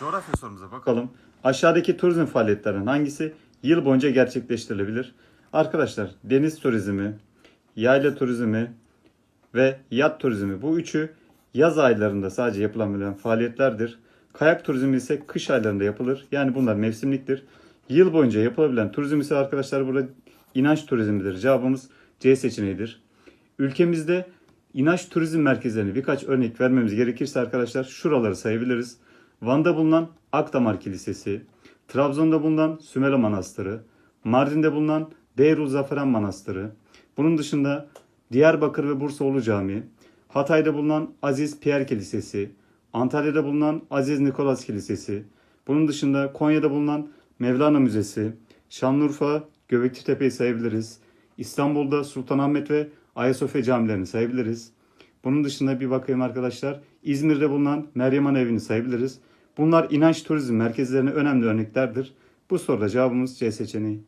Coğrafya sorumuza bakalım. Aşağıdaki turizm faaliyetlerinden hangisi yıl boyunca gerçekleştirilebilir? Arkadaşlar deniz turizmi, yayla turizmi ve yat turizmi bu üçü yaz aylarında sadece yapılabilen faaliyetlerdir. Kayak turizmi ise kış aylarında yapılır. Yani bunlar mevsimliktir. Yıl boyunca yapılabilen turizm ise arkadaşlar burada inanç turizmidir. Cevabımız C seçeneğidir. Ülkemizde inanç turizm merkezlerini birkaç örnek vermemiz gerekirse arkadaşlar şuraları sayabiliriz. Van'da bulunan Akdamar Kilisesi, Trabzon'da bulunan Sümele Manastırı, Mardin'de bulunan Deyrul Zaferan Manastırı, bunun dışında Diyarbakır ve Bursaoğlu Camii, Hatay'da bulunan Aziz Pierre Kilisesi, Antalya'da bulunan Aziz Nikolas Kilisesi, bunun dışında Konya'da bulunan Mevlana Müzesi, Şanlıurfa Göbekli Tepe'yi sayabiliriz. İstanbul'da Sultanahmet ve Ayasofya camilerini sayabiliriz. Bunun dışında bir bakayım arkadaşlar. İzmir'de bulunan Meryem Ana evini sayabiliriz. Bunlar inanç turizm merkezlerine önemli örneklerdir. Bu soruda cevabımız C seçeneği.